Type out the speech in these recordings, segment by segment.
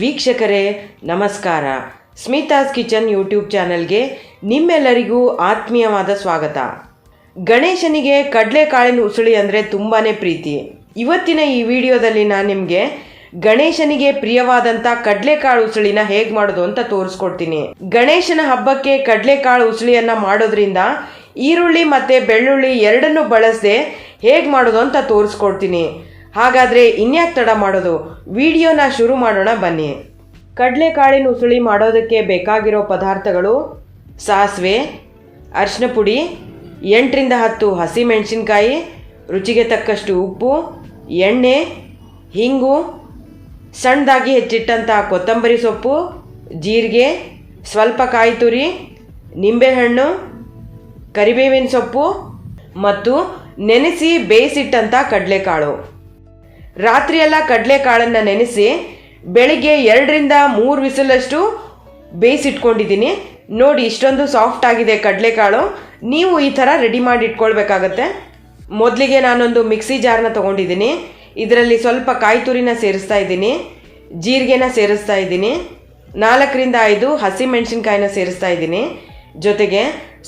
ವೀಕ್ಷಕರೇ, ನಮಸ್ಕಾರ. Smitha's kitchen YouTube ಚಾನೆಲ್ಗೆ ನಿಮ್ಮೆಲ್ಲರಿಗೂ ಆತ್ಮೀಯವಾದ ಸ್ವಾಗತ. ಗಣೇಶನಿಗೆ ಕಡಲೆಕಾಳಿನ ಉಸುಳಿ ಅಂದರೆ ತುಂಬಾ ಪ್ರೀತಿ. ಇವತ್ತಿನ ಈ ವಿಡಿಯೋದಲ್ಲಿ ನಾನು ನಿಮಗೆ ಗಣೇಶನಿಗೆ ಪ್ರಿಯವಾದಂಥ ಕಡಲೆಕಾಳು ಉಸುಳಿನ ಹೇಗೆ ಮಾಡೋದು ಅಂತ ತೋರಿಸ್ಕೊಡ್ತೀನಿ. ಗಣೇಶನ ಹಬ್ಬಕ್ಕೆ ಕಡಲೆಕಾಳು ಉಸುಳಿಯನ್ನು ಮಾಡೋದ್ರಿಂದ ಈರುಳ್ಳಿ ಮತ್ತು ಬೆಳ್ಳುಳ್ಳಿ ಎರಡನ್ನೂ ಬಳಸದೆ ಹೇಗೆ ಮಾಡೋದು ಅಂತ ತೋರಿಸ್ಕೊಡ್ತೀನಿ. ಹಾಗಾದರೆ ಇನ್ಯಾಕೆ ತಡ ಮಾಡೋದು? ವಿಡಿಯೋನ ಶುರು ಮಾಡೋಣ ಬನ್ನಿ. ಕಡಲೆಕಾಳಿನ ಉಸುಳಿ ಮಾಡೋದಕ್ಕೆ ಬೇಕಾಗಿರೋ ಪದಾರ್ಥಗಳು? ಸಾಸಿವೆ ಅರಿಶಿನ ಪುಡಿ, ಎಂಟರಿಂದ ಹತ್ತು ಹಸಿಮೆಣಸಿನ್ಕಾಯಿ ರುಚಿಗೆ ತಕ್ಕಷ್ಟು ಉಪ್ಪು, ಎಣ್ಣೆ, ಹಿಂಗು, ಸಣ್ಣದಾಗಿ ಹೆಚ್ಚಿಟ್ಟಂಥ ಕೊತ್ತಂಬರಿ ಸೊಪ್ಪು, ಜೀರಿಗೆ, ಸ್ವಲ್ಪ ಕಾಯಿ ತುರಿ, ನಿಂಬೆಹಣ್ಣು, ಕರಿಬೇವಿನ ಸೊಪ್ಪು ಮತ್ತು ನೆನೆಸಿ ಬೇಯಿಸಿಟ್ಟಂಥ ಕಡಲೆಕಾಳು. ರಾತ್ರಿಯೆಲ್ಲ ಕಡಲೆಕಾಳನ್ನು ನೆನೆಸಿ ಬೆಳಿಗ್ಗೆ ಎರಡರಿಂದ ಮೂರು ವಿಸಲಷ್ಟು ಬೇಯಿಸಿಟ್ಕೊಂಡಿದ್ದೀನಿ. ನೋಡಿ, ಇಷ್ಟೊಂದು ಸಾಫ್ಟ್ ಆಗಿದೆ ಕಡಲೆಕಾಳು. ನೀವು ಈ ಥರ ರೆಡಿ ಮಾಡಿ ಇಟ್ಕೊಳ್ಬೇಕಾಗತ್ತೆ. ಮೊದಲಿಗೆ ನಾನೊಂದು ಮಿಕ್ಸಿ ಜಾರ್ನ ತೊಗೊಂಡಿದ್ದೀನಿ. ಇದರಲ್ಲಿ ಸ್ವಲ್ಪ ಕಾಯಿ ತುರಿನ ಸೇರಿಸ್ತಾ ಇದ್ದೀನಿ. ಜೀರಿಗೆನ ಸೇರಿಸ್ತಾ ಇದ್ದೀನಿ. ನಾಲ್ಕರಿಂದ ಐದು ಹಸಿಮೆಣಸಿನ್ಕಾಯಿನ ಸೇರಿಸ್ತಾ ಇದ್ದೀನಿ. ಜೊತೆಗೆ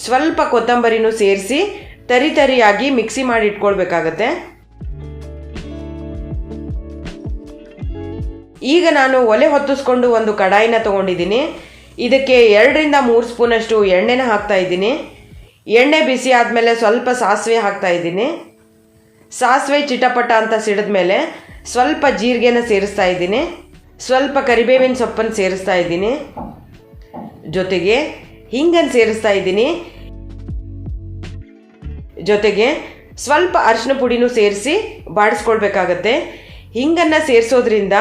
ಸ್ವಲ್ಪ ಕೊತ್ತಂಬರಿನೂ ಸೇರಿಸಿ ತರಿ ತರಿಯಾಗಿ ಮಿಕ್ಸಿ ಮಾಡಿ ಇಟ್ಕೊಳ್ಬೇಕಾಗತ್ತೆ. ಈಗ ನಾನು ಒಲೆ ಹೊತ್ತಿಸ್ಕೊಂಡು ಒಂದು ಕಡಾಯಿನ ತಗೊಂಡಿದ್ದೀನಿ. ಇದಕ್ಕೆ ಎರಡರಿಂದ ಮೂರು ಸ್ಪೂನಷ್ಟು ಎಣ್ಣೆನ ಹಾಕ್ತಾ ಇದ್ದೀನಿ. ಎಣ್ಣೆ ಬಿಸಿ ಆದಮೇಲೆ ಸ್ವಲ್ಪ ಸಾಸಿವೆ ಹಾಕ್ತಾ ಇದ್ದೀನಿ. ಸಾಸಿವೆ ಚಿಟಪಟ ಅಂತ ಸಿಡಿದ ಮೇಲೆ ಸ್ವಲ್ಪ ಜೀರಿಗೆನ ಸೇರಿಸ್ತಾ ಇದ್ದೀನಿ. ಸ್ವಲ್ಪ ಕರಿಬೇವಿನ ಸೊಪ್ಪನ್ನು ಸೇರಿಸ್ತಾ ಇದ್ದೀನಿ. ಜೊತೆಗೆ ಹಿಂಗನ್ನು ಸೇರಿಸ್ತಾ ಇದ್ದೀನಿ. ಜೊತೆಗೆ ಸ್ವಲ್ಪ ಅರಿಶಿನ ಪುಡಿನೂ ಸೇರಿಸಿ ಬಾಡಿಸ್ಕೊಳ್ಬೇಕಾಗತ್ತೆ. ಹಿಂಗನ್ನು ಸೇರಿಸೋದ್ರಿಂದ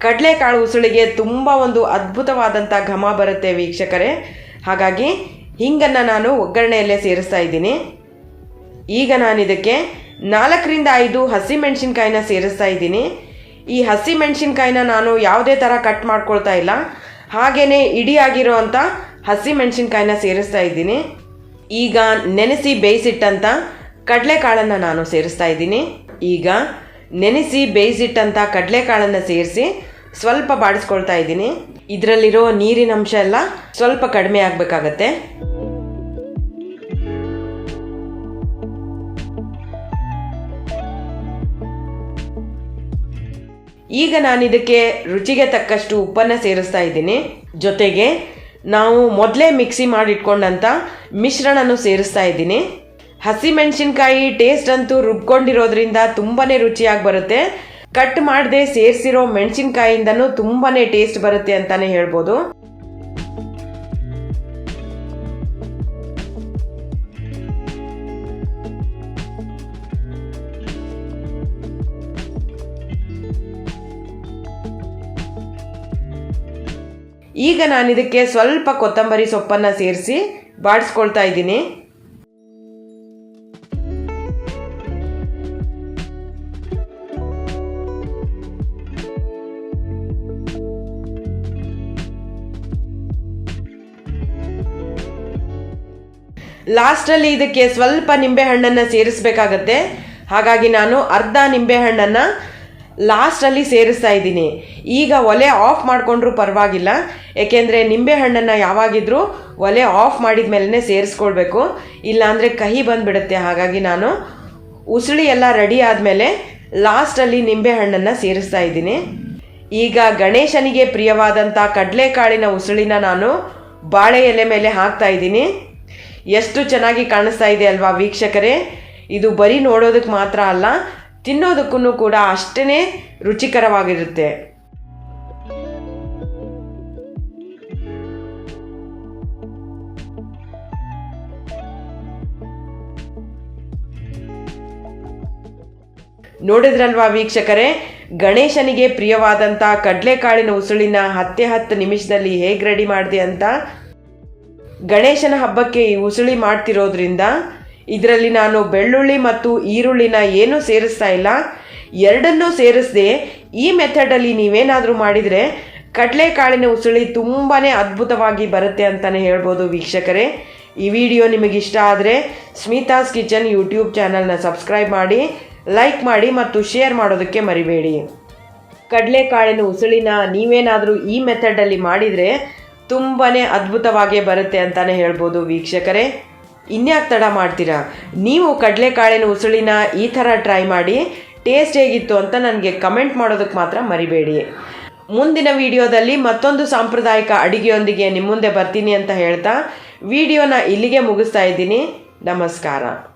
ಕಡಲೆಕಾಳು ಉಸುಳಿಗೆ ತುಂಬ ಒಂದು ಅದ್ಭುತವಾದಂಥ ಘಮ ಬರುತ್ತೆ ವೀಕ್ಷಕರೇ. ಹಾಗಾಗಿ ಹಿಂಗನ್ನು ನಾನು ಒಗ್ಗರಣೆಯಲ್ಲೇ ಸೇರಿಸ್ತಾ ಇದ್ದೀನಿ. ಈಗ ನಾನು ಇದಕ್ಕೆ ನಾಲ್ಕರಿಂದ ಐದು ಹಸಿಮೆಣಸಿನ್ಕಾಯಿನ ಸೇರಿಸ್ತಾ ಇದ್ದೀನಿ. ಈ ಹಸಿಮೆಣಸಿನ್ಕಾಯಿನ ನಾನು ಯಾವುದೇ ಥರ ಕಟ್ ಮಾಡ್ಕೊಳ್ತಾ ಇಲ್ಲ. ಹಾಗೆಯೇ ಇಡಿಯಾಗಿರೋ ಅಂಥ ಹಸಿಮೆಣಸಿನ್ಕಾಯಿನ ಸೇರಿಸ್ತಾ ಇದ್ದೀನಿ. ಈಗ ನೆನೆಸಿ ಬೇಯಿಸಿಟ್ಟಂಥ ಕಡಲೆಕಾಳನ್ನು ನಾನು ಸೇರಿಸ್ತಾ ಇದ್ದೀನಿ. ಈಗ ನೆನೆಸಿ ಬೇಯಿಸಿಟ್ಟಂಥ ಕಡಲೆಕಾಳನ್ನು ಸೇರಿಸಿ ಸ್ವಲ್ಪ ಬಾಡಿಸ್ಕೊಳ್ತಾ ಇದ್ದೀನಿ. ಇದರಲ್ಲಿರೋ ನೀರಿನ ಅಂಶ ಎಲ್ಲ ಸ್ವಲ್ಪ ಕಡಿಮೆ ಆಗಬೇಕಾಗತ್ತೆ. ಈಗ ನಾನು ಇದಕ್ಕೆ ರುಚಿಗೆ ತಕ್ಕಷ್ಟು ಉಪ್ಪನ್ನು ಸೇರಿಸ್ತಾ ಇದ್ದೀನಿ. ಜೊತೆಗೆ ನಾವು ಮೊದಲೇ ಮಿಕ್ಸಿ ಮಾಡಿಟ್ಕೊಂಡಂಥ ಮಿಶ್ರಣನೂ ಸೇರಿಸ್ತಾ ಇದ್ದೀನಿ. ಹಸಿಮೆಣಸಿನ್ಕಾಯಿ ಟೇಸ್ಟ್ ಅಂತೂ ರುಬ್ಕೊಂಡಿರೋದ್ರಿಂದ ತುಂಬಾ ರುಚಿಯಾಗಿ ಬರುತ್ತೆ. ಕಟ್ ಮಾಡದೆ ಸೇರಿಸಿರೋ ಮೆಣಸಿನ್ಕಾಯಿಂದನೂ ತುಂಬಾ ಟೇಸ್ಟ್ ಬರುತ್ತೆ ಅಂತಾನೆ ಹೇಳ್ಬೋದು. ಈಗ ನಾನು ಇದಕ್ಕೆ ಸ್ವಲ್ಪ ಕೊತ್ತಂಬರಿ ಸೊಪ್ಪನ್ನು ಸೇರಿಸಿ ಬಾಡಿಸ್ಕೊಳ್ತಾ ಇದ್ದೀನಿ. ಲಾಸ್ಟಲ್ಲಿ ಇದಕ್ಕೆ ಸ್ವಲ್ಪ ನಿಂಬೆಹಣ್ಣನ್ನು ಸೇರಿಸಬೇಕಾಗತ್ತೆ. ಹಾಗಾಗಿ ನಾನು ಅರ್ಧ ನಿಂಬೆಹಣ್ಣನ್ನು ಲಾಸ್ಟಲ್ಲಿ ಸೇರಿಸ್ತಾ ಇದ್ದೀನಿ. ಈಗ ಒಲೆ ಆಫ್ ಮಾಡಿಕೊಂಡ್ರೂ ಪರವಾಗಿಲ್ಲ. ಏಕೆಂದರೆ ನಿಂಬೆಹಣ್ಣನ್ನು ಯಾವಾಗಿದ್ರೂ ಒಲೆ ಆಫ್ ಮಾಡಿದ ಮೇಲೇ ಸೇರಿಸ್ಕೊಳ್ಬೇಕು. ಇಲ್ಲಾಂದರೆ ಕಹಿ ಬಂದುಬಿಡುತ್ತೆ. ಹಾಗಾಗಿ ನಾನು ಉಸುಳಿ ಎಲ್ಲ ರೆಡಿ ಆದಮೇಲೆ ಲಾಸ್ಟಲ್ಲಿ ನಿಂಬೆಹಣ್ಣನ್ನು ಸೇರಿಸ್ತಾ ಇದ್ದೀನಿ. ಈಗ ಗಣೇಶನಿಗೆ ಪ್ರಿಯವಾದಂಥ ಕಡಲೆಕಾಳಿನ ಉಸುಳಿನ ನಾನು ಬಾಳೆ ಎಲೆ ಮೇಲೆ ಹಾಕ್ತಾ ಇದ್ದೀನಿ. ಎಷ್ಟು ಚೆನ್ನಾಗಿ ಕಾಣಿಸ್ತಾ ಇದೆ ಅಲ್ವಾ ವೀಕ್ಷಕರೇ? ಇದು ಬರೀ ನೋಡೋದಕ್ಕೆ ಮಾತ್ರ ಅಲ್ಲ ತಿನ್ನೋದಕ್ಕೂ ಕೂಡ ಅಷ್ಟೇ ರುಚಿಕರವಾಗಿರುತ್ತೆ. ನೋಡಿದ್ರಲ್ವಾ ವೀಕ್ಷಕರೇ, ಗಣೇಶನಿಗೆ ಪ್ರಿಯವಾದಂಥ ಕಡಲೆಕಾಳಿನ ಉಸುಳಿನ ಹತ್ತೆ ಹತ್ತು ನಿಮಿಷದಲ್ಲಿ ಹೇಗೆ ರೆಡಿ ಮಾಡಿದೆ ಅಂತ? ಗಣೇಶನ ಹಬ್ಬಕ್ಕೆ ಈ ಉಸುಳಿ ಮಾಡ್ತಿರೋದ್ರಿಂದ ಇದರಲ್ಲಿ ನಾನು ಬೆಳ್ಳುಳ್ಳಿ ಮತ್ತು ಈರುಳ್ಳಿನ ಏನೂ ಸೇರಿಸ್ತಾ ಇಲ್ಲ. ಎರಡನ್ನೂ ಸೇರಿಸದೆ ಈ ಮೆಥಡಲ್ಲಿ ನೀವೇನಾದರೂ ಮಾಡಿದರೆ ಕಡಲೆಕಾಳಿನ ಉಸುಳಿ ತುಂಬಾ ಅದ್ಭುತವಾಗಿ ಬರುತ್ತೆ ಅಂತಲೇ ಹೇಳ್ಬೋದು ವೀಕ್ಷಕರೇ. ಈ ವಿಡಿಯೋ ನಿಮಗೆ ಇಷ್ಟ ಆದರೆ ಸ್ಮಿತಾಸ್ ಕಿಚನ್ ಯೂಟ್ಯೂಬ್ ಚಾನಲ್ನ ಸಬ್ಸ್ಕ್ರೈಬ್ ಮಾಡಿ, ಲೈಕ್ ಮಾಡಿ ಮತ್ತು ಶೇರ್ ಮಾಡೋದಕ್ಕೆ ಮರಿಬೇಡಿ. ಕಡಲೆಕಾಳಿನ ಉಸುಳಿನ ನೀವೇನಾದರೂ ಈ ಮೆಥಡಲ್ಲಿ ಮಾಡಿದರೆ ತುಂಬಾ ಅದ್ಭುತವಾಗೇ ಬರುತ್ತೆ ಅಂತಲೇ ಹೇಳ್ಬೋದು ವೀಕ್ಷಕರೇ. ಇನ್ಯಾಕೆ ತಡ ಮಾಡ್ತೀರಾ? ನೀವು ಕಡಲೆಕಾಳಿನ ಉಸುಳಿನ ಈ ಥರ ಟ್ರೈ ಮಾಡಿ ಟೇಸ್ಟ್ ಹೇಗಿತ್ತು ಅಂತ ನನಗೆ ಕಮೆಂಟ್ ಮಾಡೋದಕ್ಕೆ ಮಾತ್ರ ಮರಿಬೇಡಿ. ಮುಂದಿನ ವಿಡಿಯೋದಲ್ಲಿ ಮತ್ತೊಂದು ಸಾಂಪ್ರದಾಯಿಕ ಅಡಿಗೆಯೊಂದಿಗೆ ನಿಮ್ಮ ಮುಂದೆ ಬರ್ತೀನಿ ಅಂತ ಹೇಳ್ತಾ ವಿಡಿಯೋನ ಇಲ್ಲಿಗೆ ಮುಗಿಸ್ತಾ ಇದ್ದೀನಿ. ನಮಸ್ಕಾರ.